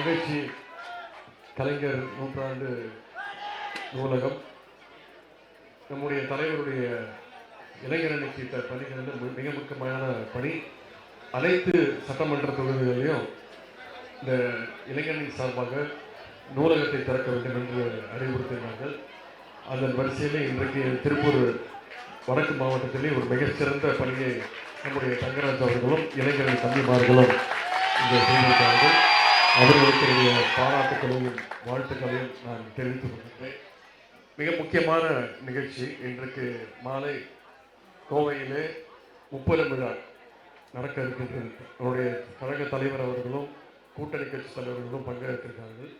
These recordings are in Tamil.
நிகழ்ச்சி கலைஞர் நூற்றாண்டு நூலகம். நம்முடைய தலைவருடைய இளைஞரணிக்கு இட்ட பணிகள் வந்து மிக முக்கியமான பணி. அனைத்து சட்டமன்ற தொகுதிகளிலும் இந்த இளைஞரணி சார்பாக நூலகத்தை திறக்க வேண்டும் என்று அறிவுறுத்தினார்கள். அதன் வரிசையிலே இன்றைக்கு திருப்பூர் வடக்கு மாவட்டத்திலே ஒரு மிகச்சிறந்த பணியை நம்முடைய தங்கராஜ் அவர்களும் இளைஞரணி தம்பிமார்களும் இங்கே செய்திருக்கிறார்கள். அவர்களுக்கு பாராட்டுகளையும் பாராட்டுக்களையும் வாழ்த்துக்களையும் நான் தெரிவித்துக் கொள்கிறேன். மிக முக்கியமான நிகழ்ச்சி இன்றைக்கு மாலை கோவையிலே முப்பது விழா நடக்க இருக்கின்றது. அவருடைய கழக தலைவர் அவர்களும் கூட்டணி கட்சி தலைவர்களும் பங்கேற்கின்றார்கள்.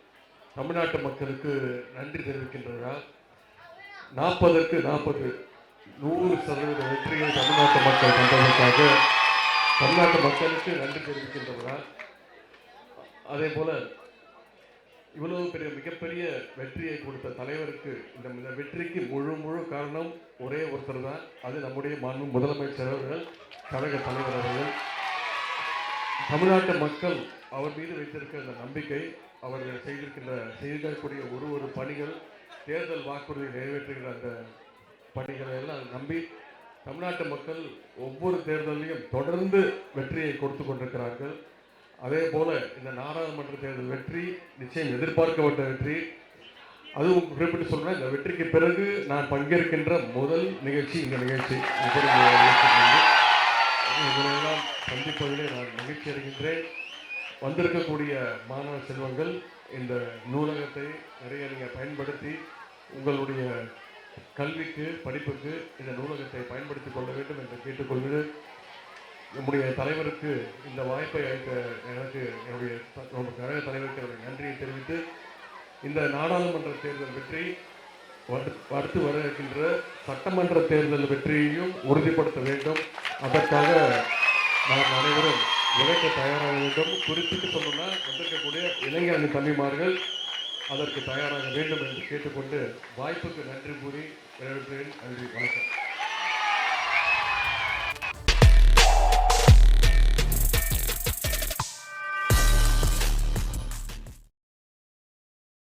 தமிழ்நாட்டு மக்களுக்கு நன்றி தெரிவிக்கின்றதா? நாற்பதற்கு நாற்பது நூறு சதவீத வெற்றியை தமிழ்நாட்டு மக்கள் கண்டதற்காக தமிழ்நாட்டு மக்களுக்கு நன்றி தெரிவிக்கின்றனர் அதே போல இவ்வளவு பெரிய மிகப்பெரிய வெற்றியை கொடுத்த தலைவருக்கு இந்த வெற்றிக்கு முழு முழு காரணம் ஒரே ஒருத்தர் தான். அது நம்முடைய மாண்பு முதலமைச்சர் அவர்கள் கழக தலைவர் அவர்கள். தமிழ்நாட்டு மக்கள் அவர் மீது வைத்திருக்கிற அந்த நம்பிக்கை அவர்கள் செய்திருக்கின்ற செய்திருக்கக்கூடிய ஒரு ஒரு பணிகள் தேர்தல் வாக்குறுதி நிறைவேற்றுகிற அந்த பணிகளை எல்லாம் நம்பி தமிழ்நாட்டு மக்கள் ஒவ்வொரு தேர்தலையும் தொடர்ந்து வெற்றியை கொடுத்து கொண்டிருக்கிறார்கள். அதே போல இந்த நாடாளுமன்ற தேர்தல் வெற்றி நிச்சயம் எதிர்பார்க்கப்பட்ட வெற்றி. அதுவும் குறிப்பிட்டு சொல்றேன் இந்த வெற்றிக்கு பிறகு நான் பங்கேற்கின்ற முதல் நிகழ்ச்சி இந்த நிகழ்ச்சி. இப்படி நிகழ்ச்சி சந்திப்பதிலே நான் மகிழ்ச்சி அடைகின்றேன். வந்திருக்கக்கூடிய மாணவ செல்வங்கள் இந்த நூலகத்தை நிறைய நீங்கள் பயன்படுத்தி உங்களுடைய கல்விக்கு படிப்புக்கு இந்த நூலகத்தை பயன்படுத்திக் கொள்ள வேண்டும் என்று கேட்டுக்கொள்கிறேன். நம்முடைய தலைவருக்கு இந்த வாய்ப்பை அளித்த எனக்கு என்னுடைய நம்ம கழக தலைவருக்கு என்னுடைய நன்றியை தெரிவித்து இந்த நாடாளுமன்ற தேர்தல் வெற்றி அடுத்து வர இருக்கின்ற சட்டமன்ற தேர்தல் வெற்றியையும் உறுதிப்படுத்த வேண்டும். அதற்காக நாம் அனைவரும் உழைக்க தயாராக வேண்டும். குறிப்பிட்டு சொல்லணும்னா வந்திருக்கக்கூடிய இளைஞரணி தம்பிமார்கள் அதற்கு தயாராக வேண்டும் என்று கேட்டுக்கொண்டு வாய்ப்புக்கு நன்றி கூறி விடைபெறுகிறேன். நன்றி வணக்கம்.